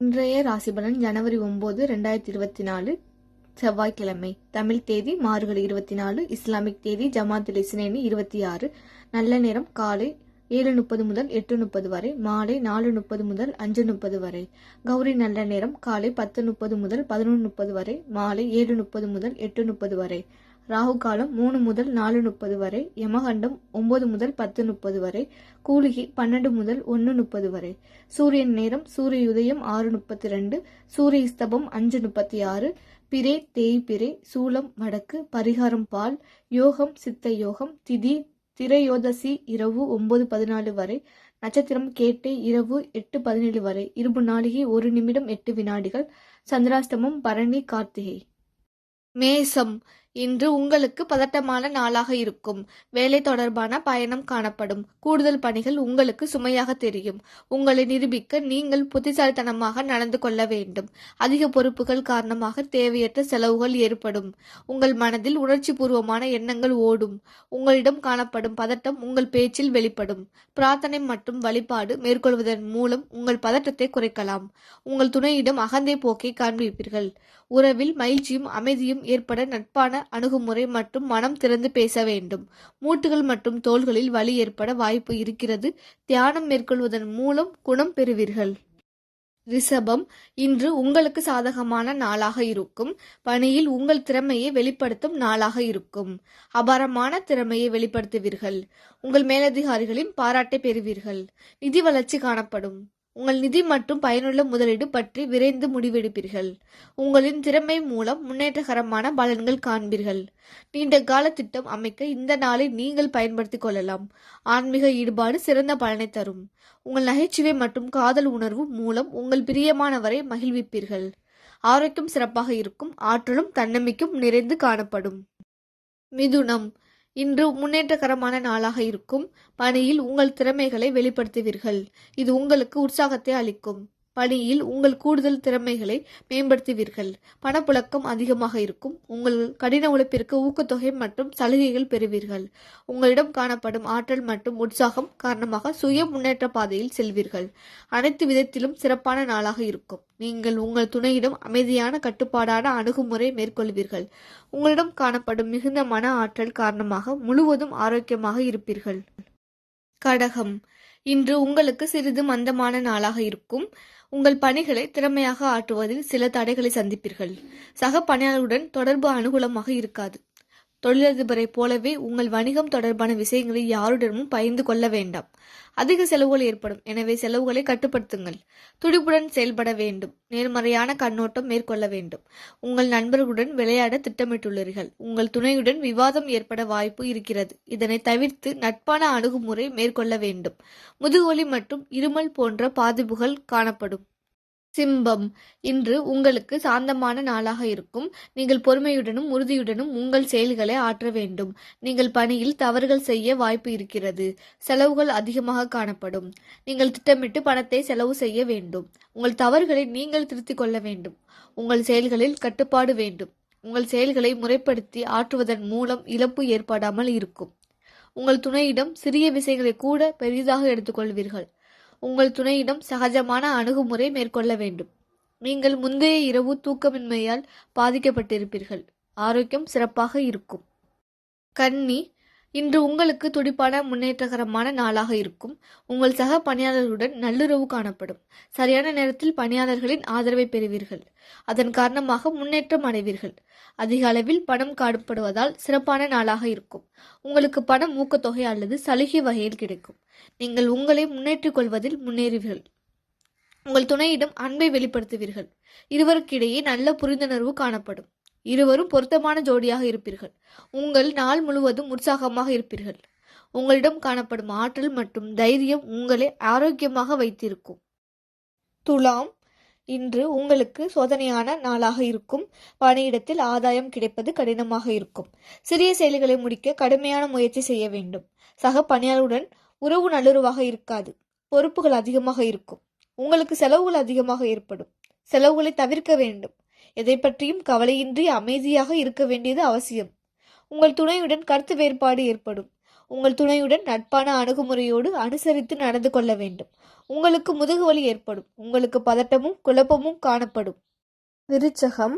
இன்றைய ராசிபலன் ஜனவரி ஒன்பது ரெண்டாயிரத்தி இருபத்தி நாலு செவ்வாய்க்கிழமை. தமிழ் தேதி மார்கழி இருபத்தி நாலு இஸ்லாமிக் தேதி ஜமாத் இஸ்னேனி இருபத்தி ஆறு. நல்ல நேரம் காலை ஏழு முப்பது முதல் எட்டு முப்பது வரை மாலை நாலு முப்பது முதல் அஞ்சு முப்பது வரை. கௌரி நல்ல நேரம் காலை பத்து முப்பது முதல் பதினொன்று முப்பது வரை மாலை ஏழு முப்பது முதல் எட்டு முப்பது வரை. ராகு காலம் மூணு முதல் நாலு முப்பது வரை யமகண்டம் ஒன்பது முதல் பத்து முப்பது வரை கூலிகி பன்னெண்டு முதல் ஒன்று முப்பது வரை. சூரியன் நேரம் சூரிய உதயம் ஆறு முப்பத்தி ரெண்டு சூரிய ஸ்தபம் அஞ்சு முப்பத்தி ஆறு பிறை தேய்பிறை சூலம் வடக்கு பரிகாரம் பால் யோகம் சித்த யோகம் திதி திரையோதசி இரவு ஒன்பது பதினாலு வரை நட்சத்திரம் கேட்டை இரவு எட்டு பதினேழு வரை இருபது நாளிகை ஒரு நிமிடம் எட்டு வினாடிகள் சந்திராஷ்டமம் பரணி கார்த்திகை. மேசம் இன்று உங்களுக்கு பதட்டமான நாளாக இருக்கும். வேலை தொடர்பான பயணம் காணப்படும். கூடுதல் பணிகள் உங்களுக்கு சுமையாக தெரியும். உங்களை நிரூபிக்க நீங்கள் புத்திசாலித்தனமாக நடந்து கொள்ள வேண்டும். அதிக பொறுப்புகள் காரணமாக தேவையற்ற செலவுகள் ஏற்படும். உங்கள் மனதில் உணர்ச்சி பூர்வமான எண்ணங்கள் ஓடும். உங்களிடம் காணப்படும் பதட்டம் உங்கள் பேச்சில் வெளிப்படும். பிரார்த்தனை மற்றும் வழிபாடு மேற்கொள்வதன் மூலம் உங்கள் பதட்டத்தை குறைக்கலாம். உங்கள் துணையிடம் அகந்தை போக்கை காண்பிப்பீர்கள். உறவில் மகிழ்ச்சியும் அமைதியும் ஏற்பட நட்பான அணுகுமுறை மற்றும் மனம் திறந்து பேச வேண்டும். மூட்டுகள் மற்றும் தோள்களில் வலி ஏற்பட வாய்ப்பு இருக்கிறது. தியானம் மேற்கொள்வதன் மூலம் குணம் பெறுவீர்கள். ரிஷபம் இன்று உங்களுக்கு சாதகமான நாளாக இருக்கும். பணியில் உங்கள் திறமையை வெளிப்படுத்தும் நாளாக இருக்கும். அபாரமான திறமையை வெளிப்படுத்துவீர்கள். உங்கள் மேலதிகாரிகளின் பாராட்டை பெறுவீர்கள். நிதி வளர்ச்சி காணப்படும். உங்கள் நிதி மற்றும் பயனுள்ள முதலீடு பற்றி விரைந்து முடிவெடுப்பீர்கள். உங்களின் திறமை மூலம் முன்னேற்றகரமான பலன்கள் காண்பீர்கள். நீண்ட கால திட்டம் அமைக்க இந்த நாளை நீங்கள் பயன்படுத்திக் கொள்ளலாம். ஆன்மீக ஈடுபாடு சிறந்த பலனை தரும். உங்கள் நகைச்சுவை மற்றும் காதல் உணர்வு மூலம் உங்கள் பிரியமானவரை மகிழ்விப்பீர்கள். ஆரோக்கியம் சிறப்பாக இருக்கும் ஆற்றலும் தன்னம்பிக்கும் நிறைந்து காணப்படும். மிதுனம். இன்று முன்னேற்றகரமான நாளாக இருக்கும். பணியில் உங்கள் திறமைகளை வெளிப்படுத்துவீர்கள். இது உங்களுக்கு உற்சாகத்தை அளிக்கும். பணியில் உங்கள் கூடுதல் திறமைகளை மேம்படுத்துவீர்கள். பணப்புழக்கம் அதிகமாக இருக்கும். உங்கள் கடின உழைப்பிற்கு ஊக்கத்தொகை மற்றும் சலுகைகள் பெறுவீர்கள். உங்களிடம் காணப்படும் ஆற்றல் மற்றும் உற்சாகம் காரணமாக சுய முன்னேற்ற பாதையில் செல்வீர்கள். அனைத்து விதத்திலும் சிறப்பான நாளாக இருக்கும். நீங்கள் உங்கள் துணையிடம் அமைதியான கட்டுப்பாடான அணுகுமுறை மேற்கொள்வீர்கள். உங்களிடம் காணப்படும் மிகுந்த மன ஆற்றல் காரணமாக முழுவதும் ஆரோக்கியமாக இருப்பீர்கள். கடகம். இன்று உங்களுக்கு சிறிது மந்தமான நாளாக இருக்கும். உங்கள் பணிகளை திறமையாக ஆற்றுவதில் சில தடைகளை சந்திப்பீர்கள். சக பணியாளர்களுடன் தொடர்பு அனுகூலமாக இருக்காது. தொழிலதிபரை போலவே உங்கள் வணிகம் தொடர்பான விஷயங்களை யாருடனும் பகிர்ந்து கொள்ள வேண்டாம். அதிக செலவுகள் ஏற்படும். எனவே செலவுகளை கட்டுப்படுத்துங்கள். துடிப்புடன் செயல்பட வேண்டும். நேர்மறையான கண்ணோட்டம் மேற்கொள்ள வேண்டும். உங்கள் நண்பர்களுடன் விளையாட திட்டமிட்டுள்ளீர்கள். உங்கள் துணையுடன் விவாதம் ஏற்பட வாய்ப்பு இருக்கிறது. இதனை தவிர்த்து நட்பான அணுகுமுறை மேற்கொள்ள வேண்டும். முதுகொலி மற்றும் இருமல் போன்ற பாதிப்புகள் காணப்படும். சிம்பம். இன்று உங்களுக்கு சாந்தமான நாளாக இருக்கும். நீங்கள் பொறுமையுடனும் உறுதியுடனும் உங்கள் செயல்களை ஆற்ற வேண்டும். நீங்கள் பணியில் தவறுகள் செய்ய வாய்ப்பு இருக்கிறது. செலவுகள் அதிகமாக காணப்படும். நீங்கள் திட்டமிட்டு பணத்தை செலவு செய்ய வேண்டும். உங்கள் தவறுகளை நீங்கள் திருத்திக் கொள்ள வேண்டும். உங்கள் செயல்களில் கட்டுப்பாடு வேண்டும். உங்கள் செயல்களை முறைப்படுத்தி ஆற்றுவதன் மூலம் இழப்பு ஏற்படாமல் இருக்கும். உங்கள் துணையிடம் சிறிய விஷயங்களை கூட பெரிதாக எடுத்துக்கொள்வீர்கள். உங்கள் துணையிடம் சகஜமான அணுகுமுறை மேற்கொள்ள வேண்டும். நீங்கள் முந்தைய இரவு தூக்கமின்மையால் பாதிக்கப்பட்டிருப்பீர்கள். ஆரோக்கியம் சிறப்பாக இருக்கும். கன்னி இன்று உங்களுக்கு துடிப்பான முன்னேற்றகரமான நாளாக இருக்கும். உங்கள் சக பணியாளர்களுடன் நல்லுறவு காணப்படும். சரியான நேரத்தில் பணியாளர்களின் ஆதரவை பெறுவீர்கள். அதன் காரணமாக முன்னேற்றம் அடைவீர்கள். அதிக அளவில் பணம் காணப்படுவதால் சிறப்பான நாளாக இருக்கும். உங்களுக்கு பணம் ஊக்கத்தொகை அல்லது சலுகை வகையில் கிடைக்கும். நீங்கள் உங்களை முன்னேற்றிக் கொள்வதில் முன்னேறுவீர்கள். உங்கள் துணையிடம் அன்பை வெளிப்படுத்துவீர்கள். இருவருக்கிடையே நல்ல புரிந்துணர்வு காணப்படும். இருவரும் பொருத்தமான ஜோடியாக இருப்பீர்கள். உங்கள் நாள் முழுவதும் உற்சாகமாக இருப்பீர்கள். உங்களிடம் காணப்படும் ஆற்றல் மற்றும் தைரியம் உங்களை ஆரோக்கியமாக வைத்திருக்கும். துலாம் இன்று உங்களுக்கு சோதனையான நாளாக இருக்கும். பணியிடத்தில் ஆதாயம் கிடைப்பது கடினமாக இருக்கும். சிறிய செயல்களை முடிக்க கடுமையான முயற்சி செய்ய வேண்டும். சக பணியாளருடன் உறவு நல்லுறவாக இருக்காது. பொறுப்புகள் அதிகமாக இருக்கும். உங்களுக்கு செலவுகள் அதிகமாக ஏற்படும். செலவுகளை தவிர்க்க வேண்டும். எதை பற்றியும் கவலையின்றி அமைதியாக இருக்க வேண்டியது அவசியம். உங்கள் துணையுடன் கருத்து வேறுபாடு ஏற்படும். உங்கள் துணையுடன் நட்பான அணுகுமுறையோடு அனுசரித்து நடந்து கொள்ள வேண்டும். உங்களுக்கு முதுகுவலி ஏற்படும். உங்களுக்கு பதட்டமும் குழப்பமும் காணப்படும். விருச்சகம்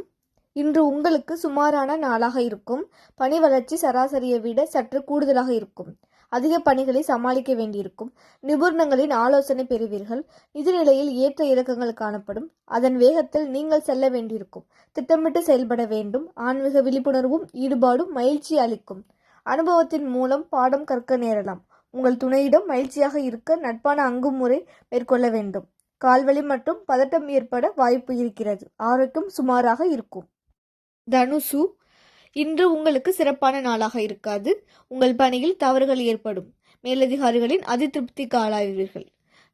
இன்று உங்களுக்கு சுமாரான நாளாக இருக்கும். பணி வளர்ச்சி சராசரியை விட சற்று கூடுதலாக இருக்கும். அதிக பணிகளை சமாளிக்க வேண்டியிருக்கும். நிபுணர்களின் ஆலோசனை பெறுவீர்கள். நிதிநிலையில் ஏற்ற இறக்கங்கள் காணப்படும். அதன் வேகத்தில் நீங்கள் செல்ல வேண்டியிருக்கும். திட்டமிட்டு செயல்பட வேண்டும். ஆன்மீக விழிப்புணர்வும் ஈடுபாடும் மகிழ்ச்சி அளிக்கும். அனுபவத்தின் மூலம் பாடம் கற்க நேரலாம். உங்கள் துணையிடம் மகிழ்ச்சியாக இருக்க நட்பான அங்குமுறை மேற்கொள்ள வேண்டும். கால்வலி மற்றும் பதட்டம் ஏற்பட வாய்ப்பு இருக்கிறது. ஆரோக்கியம் சுமாராக இருக்கும். தனுசு இன்று உங்களுக்கு சிறப்பான நாளாக இருக்காது. உங்கள் பணியில் தவறுகள் ஏற்படும். மேலதிகாரிகளின் அதிருப்திக்கு ஆளாவீர்கள்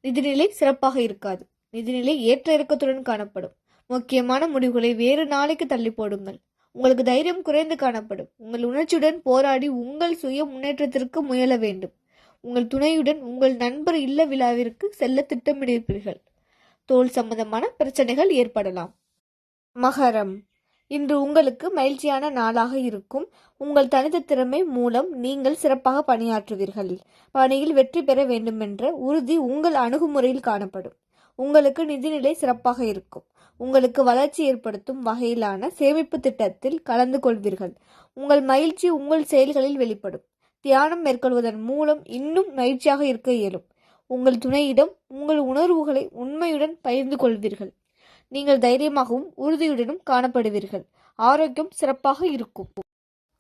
நிதிநிலை சிறப்பாக இருக்காது. நிதிநிலை ஏற்ற இறக்கத்துடன் காணப்படும். முக்கியமான முடிவுகளை வேறு நாளைக்கு தள்ளி போடுங்கள். உங்களுக்கு தைரியம் குறைந்து காணப்படும். உங்கள் உணர்ச்சியுடன் போராடி உங்கள் சுய முன்னேற்றத்திற்கு முயல வேண்டும். உங்கள் துணையுடன் உங்கள் நண்பர் இல்ல விழாவிற்கு செல்ல திட்டமிடுவீர்கள் தோல் சம்பந்தமான பிரச்சனைகள் ஏற்படலாம். மகரம். இன்று உங்களுக்கு மகிழ்ச்சியான நாளாக இருக்கும். உங்கள் தனித்த திறமை மூலம் நீங்கள் சிறப்பாக பணியாற்றுவீர்கள். பணியில் வெற்றி பெற வேண்டுமென்ற உறுதி உங்கள் அணுகுமுறையில் காணப்படும். உங்களுக்கு நிதிநிலை சிறப்பாக இருக்கும். உங்களுக்கு வளர்ச்சி ஏற்படுத்தும் வகையிலான சேமிப்பு திட்டத்தில் கலந்து கொள்வீர்கள். உங்கள் மகிழ்ச்சி உங்கள் செயல்களில் வெளிப்படும். தியானம் மேற்கொள்வதன் மூலம் இன்னும் மகிழ்ச்சியாக இருக்க இயலும். உங்கள் துணையிடம் உங்கள் உணர்வுகளை உண்மையுடன் பகிர்ந்து கொள்வீர்கள். நீங்கள் தைரியமாகவும் உறுதியுடனும் காணப்படுவீர்கள். ஆரோக்கியம் சிறப்பாக இருக்கும்.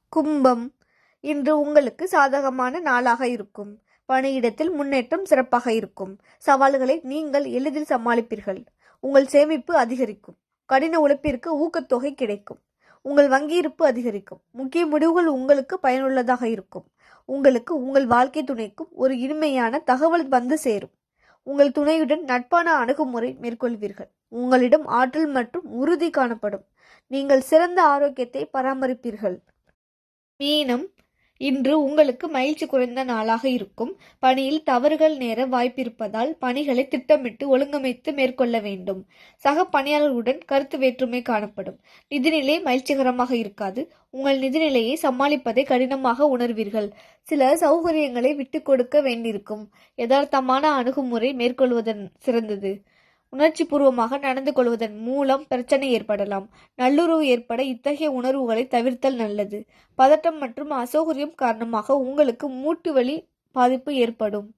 கும்பம் இன்று உங்களுக்கு சாதகமான நாளாக இருக்கும். பணியிடத்தில் முன்னேற்றம் சிறப்பாக இருக்கும். சவால்களை நீங்கள் எளிதில் சமாளிப்பீர்கள். உங்கள் சேமிப்பு அதிகரிக்கும். கடின உழைப்பிற்கு ஊக்கத்தொகை கிடைக்கும். உங்கள் வங்கியிருப்பு அதிகரிக்கும். முக்கிய முடிவுகள் உங்களுக்கு பயனுள்ளதாக இருக்கும். உங்களுக்கு உங்கள் வாழ்க்கை துணைக்கும் ஒரு இனிமையான தகவல் வந்து சேரும். உங்கள் துணையுடன் நட்பான அணுகுமுறை மேற்கொள்வீர்கள். உங்களிடம் ஆற்றல் மற்றும் உறுதி காணப்படும். நீங்கள் சிறந்த ஆரோக்கியத்தை பராமரிப்பீர்கள். மீனம் இன்று உங்களுக்கு மகிழ்ச்சி குறைந்த நாளாக இருக்கும். பணியில் தவறுகள் நேர வாய்ப்பிருப்பதால் பணிகளை திட்டமிட்டு ஒழுங்கமைத்து மேற்கொள்ள வேண்டும். சக பணியாளர்களுடன் கருத்து வேற்றுமை காணப்படும். நிதிநிலை மகிழ்ச்சிகரமாக இருக்காது. உங்கள் நிதிநிலையை சமாளிப்பதை கடினமாக உணர்வீர்கள். சில சௌகரியங்களை விட்டு கொடுக்க வேண்டியிருக்கும். யதார்த்தமான அணுகுமுறை மேற்கொள்வதன் சிறந்தது. உணர்ச்சி பூர்வமாக நடந்து கொள்வதன் மூலம் பிரச்சனை ஏற்படலாம். நல்லுறவு ஏற்பட இத்தகைய உணர்வுகளை தவிர்த்தல் நல்லது. பதட்டம் மற்றும் அசௌகரியம் காரணமாக உங்களுக்கு மூட்டு வலி பாதிப்பு ஏற்படும்.